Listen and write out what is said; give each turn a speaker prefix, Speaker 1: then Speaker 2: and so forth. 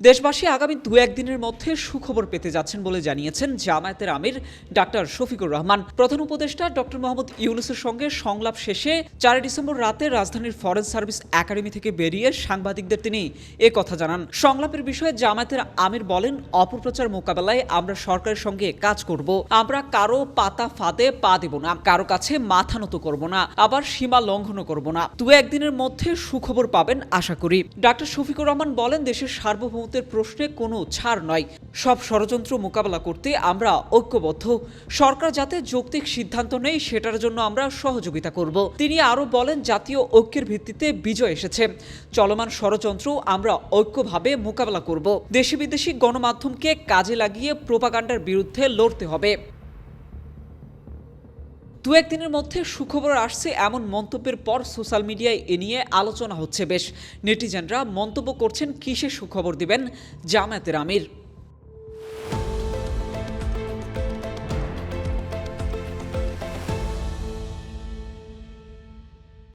Speaker 1: দেশবাসী আগামী দু একদিনের মধ্যে সুখবর পেতে যাচ্ছেন বলে জানিয়েছেন জামায়াতের আমির ডাক্তার শফিকুর রহমান। প্রধান উপদেষ্টা ডক্টর মোহাম্মদ ইউনুসের সঙ্গে সংলাপ শেষে চার ডিসেম্বর রাতে রাজধানীর ফরেন সার্ভিস একাডেমি থেকে বেরিয়ে সাংবাদিকদের তিনি এ কথা জানান। সংলাপের বিষয়ে জামায়াতের আমির বলেন, অপপ্রচার মোকাবেলায় আমরা সরকারের সঙ্গে কাজ করব। আমরা কারও পাতা ফাঁদে পা দেব না, কারও কাছে মাথা নত করব না, আবার সীমা লঙ্ঘনও করব না। দু একদিনের মধ্যে সুখবর পাবেন আশা করি। ডাক্তার শফিকুর রহমান বলেন, দেশের সার্বভৌমত্বের প্রশ্নে কোনো ছাড় নয়। সব ষড়যন্ত্র মোকাবেলা করতে আমরা ঐক্যবদ্ধ। সরকার যাতে যৌক্তিক সিদ্ধান্ত নেই সেটার জন্য আমরা সহযোগিতা করব। তিনি আরও বলেন, জাতীয় ঐক্যের ভিত্তিতে বিজয় এসেছে। চলমান ষড়যন্ত্র আমরা ঐক্যভাবে মোকাবেলা করব। দেশি বিদেশি গণমাধ্যমকে কাজে লাগিয়ে প্রোপাগান্ডার বিরুদ্ধে লড়তে হবে। দু একদিনের মধ্যে সুখবর আসছে এমন মন্তব্যের পর সোশ্যাল মিডিয়ায় এ নিয়ে আলোচনা হচ্ছে বেশ। নেটিজেনরা মন্তব্য করছেন কিসে সুখবর দিবেন? জামায়াতের আমির